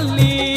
ఎల్లమ్మ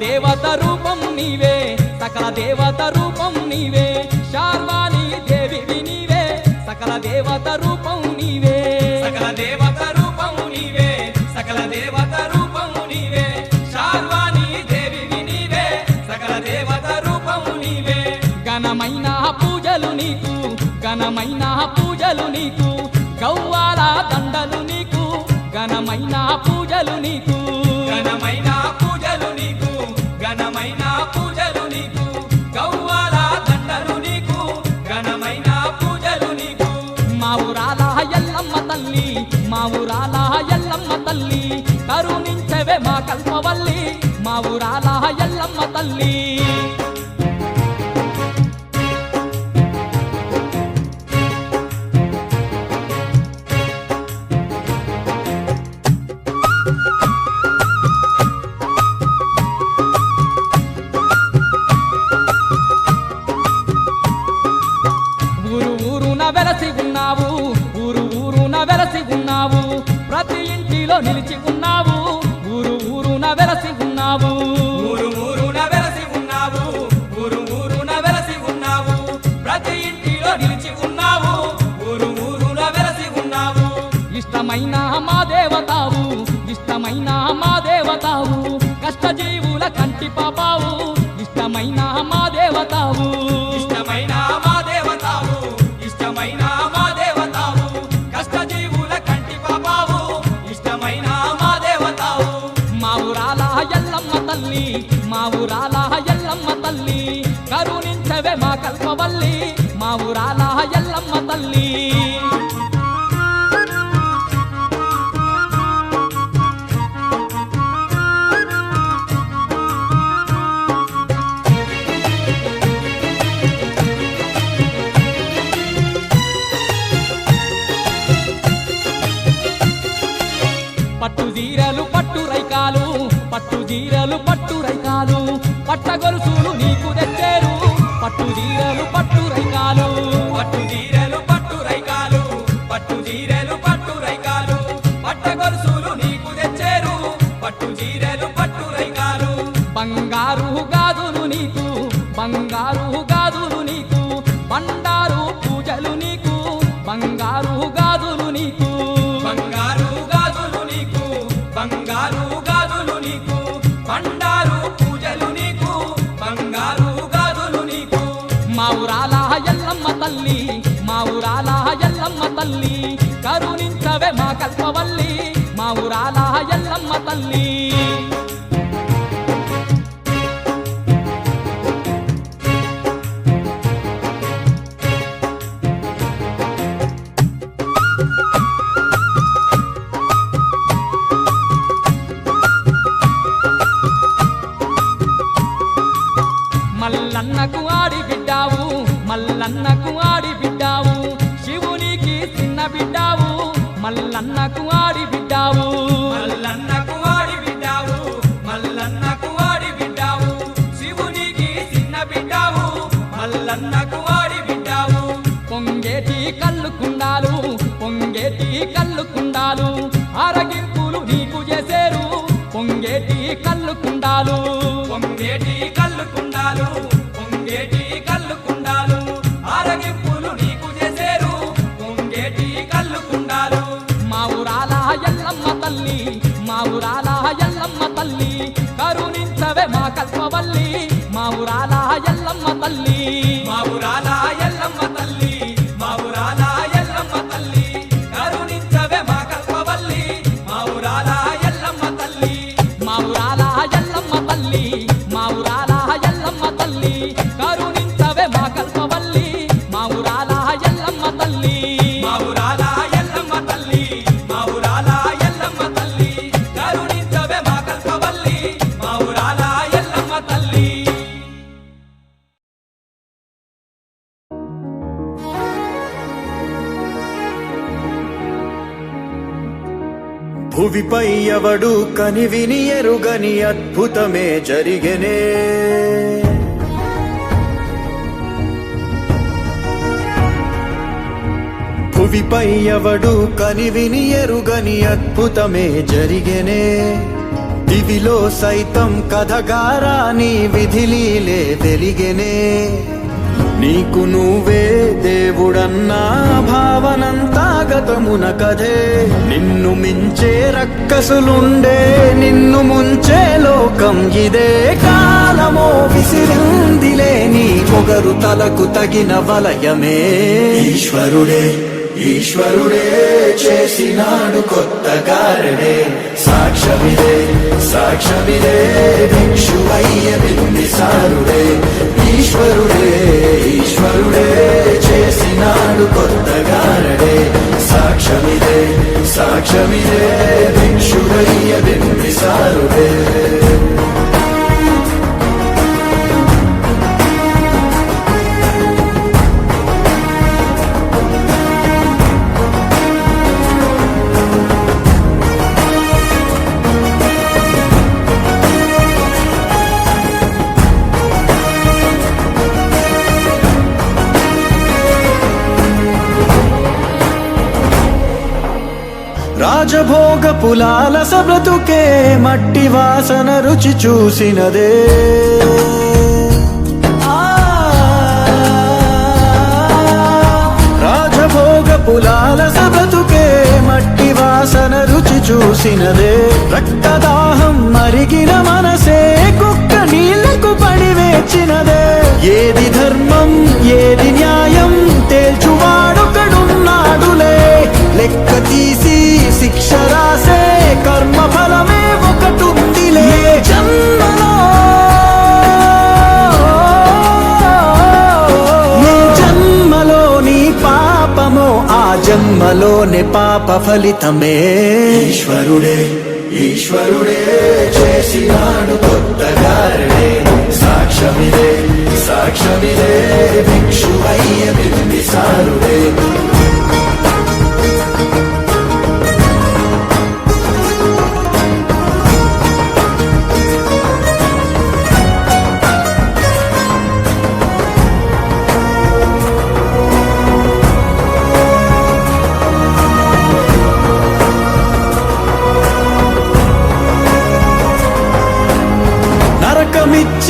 దేవత రూపం నీవే సకల దేవత రూపం నీవే శార్వాణి దేవివి నీవే సకల దేవత రూపం నీవే. సకల దేవత రూపము నీవే సకల దేవత రూపము నీవే శార్వాణి దేవివి నీవే సకల దేవత రూపము నీవే. ఘనమైన పూజలు నీకు ఘనమైన పూజలు నీకు గౌవాల దండలు నీకు ఘనమైన పూజలు నీకు నువ్వే మా కల్పవల్లి మా ఊరాల ఎల్లమ్మ తల్లి. ఊరున వెలసి ఉన్నావు ఊరు ఊరున వెలసి ఉన్నావు. ప్రతి ఇంటిలో నిలిచి ఇష్టమైన మా దేవతావు కష్టజీవుల కంటి పాపావు ఇష్టమైన మా దేవతావు. ఇష్టమైన మా దేవతావు ఇష్టమైన మా దేవతావు కష్టజీవుల కంటి పాపావు ఇష్టమైన మా దేవతావు. మా ఊరాల ఎల్లమ్మ తల్లి మా ఊరాల ఎల్లమ్మ తల్లి కరుణించవే మా కల్పవల్లి మా ఊరాల పట్ట గొలుసులు నీకు తెచ్చారు. పట్టు జీరలు పట్టు తల్లి మా ఊరాల ఎల్లమ్మ తల్లి కరుణించవే మా కల్పవల్లి మా ఊరాల ఎల్లమ్మ తల్లి. మల్లన్నకు ఆడి మల్లన్నకు ఆడి బిడ్డావు. శివునికి చిన్న బిడ్డావు. మల్లన్నకు ఆడి బిడ్డావు. మల్లన్నకు వాడి బిడ్డావు. మల్లన్నకు వాడి బిడ్డావు. శివునికి చిన్న బిడ్డావు. మల్లన్నకు వాడి బిడ్డావు. పొంగేటి కళ్ళు కుండాలు పొంగేటి కళ్ళు కుండాలు ఆరగింపులు నీకు చేసేరు. పొంగేటి కళ్ళు కుండాలు పొంగేటి కళ్ళు కుండాలు తల్లి మా ఊరాల ఎల్లమ్మ తల్లి కరుణించవే మా కల్పవల్లి. మా ఊరాల ఎల్లమ్మ తల్లి మా భువిపై ఎవడు కనివిని ఎరుగని అద్భుతమే జరిగనే. భువిపై ఎవడు కనివిని ఎరుగని అద్భుతమే జరిగనే. దివిలో సైతం కథగారాని విధిలీలే తెలిగనే. నీకు నువ్వే దేవుడన్నా భావనంతా గతమున కథే. నిన్ను మించే రక్కసులుండే నిన్ను ముంచే లోకం ఇదే. కాలమో విసిరిందిలే నీ పొగరు తలకు తగిన వలయమే. ఈశ్వరుడే ఈశ్వరుడే చేసినాడు కొత్త కారణే సాక్షమిదే సాక్షమిదే భిక్షువయ్య బింబిసారుడే ఈశ్వరుడే ఈశ్వరుడే చేసినాడు కొత్తగారడే సాక్ష్యమిదే సాక్ష్యమిదే భిక్షుడయ్య బింబిసారుడే భోగ పులాల సబ్రతుకే మట్టి వాసన రుచి చూసినదే. రాజభోగ పులాల సబ్రతుకే మట్టి వాసన రుచి చూసినదే. రక్తదాహం మరిగిన మనసే కుక్క నీళ్ళకు పడి వేచినదే. ఏది ధర్మం ఏది జన్మలోని పాప ఫలితమే. ఈశ్వరుడే ఈశ్వరుడే చేసినాడు కొత్త సాక్ష్యమిదే సాక్ష్యమిదే భిక్షు అయ్య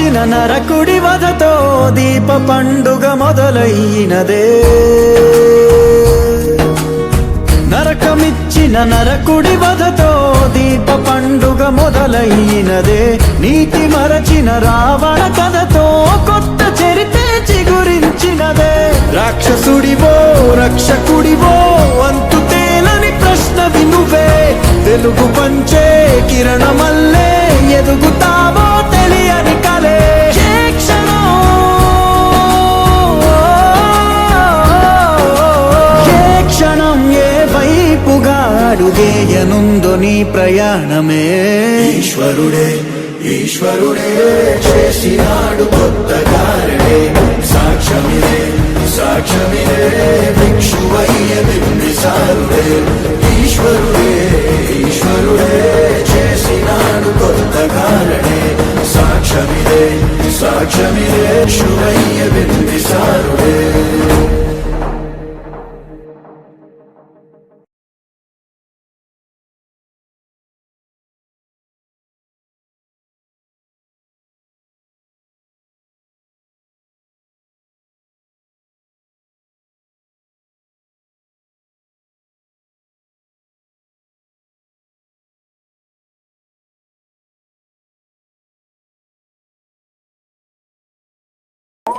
నరకమిచ్చిన నరకుడి వధతో దీప పండుగ మొదలైనదే నరకమిచ్చిన నరకుడి వధతో దీప పండుగ మొదలైనదే నీతి మరచిన రావణ కథతో కొత్త చరితే చిగురించినదే. రాక్షసుడివో రక్షకుడివో అంతు తేలని ప్రశ్న వినువే. తెలుగు పంచే కిరణమల్ల అడుగేయనుందో నీ ప్రయాణమే. ఈశ్వరుడే ఈశ్వరుడే చేసినాడు కొత్త కారణే. సాక్ష్యమిదే సాక్ష్యమిదే భిక్షువయ్య బింబిసారుడే ఈశ్వరుడే ఈశ్వరుడే చేసినాడు కొత్త కారణే. సాక్ష్యమిదే సాక్ష్యమిదే శువయ్య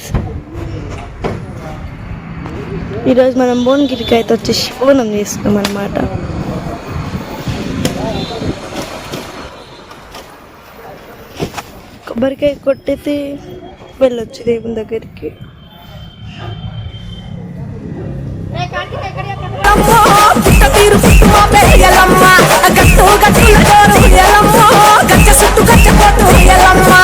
గైస్ ఈరోజు మనం భువనగిరికి అయితే వచ్చి శివనం చేసుకున్నాం అనమాట కొబ్బరికాయ కొట్టితే వెళ్ళొచ్చు దేవుని దగ్గరికి. ఎలమ్మా.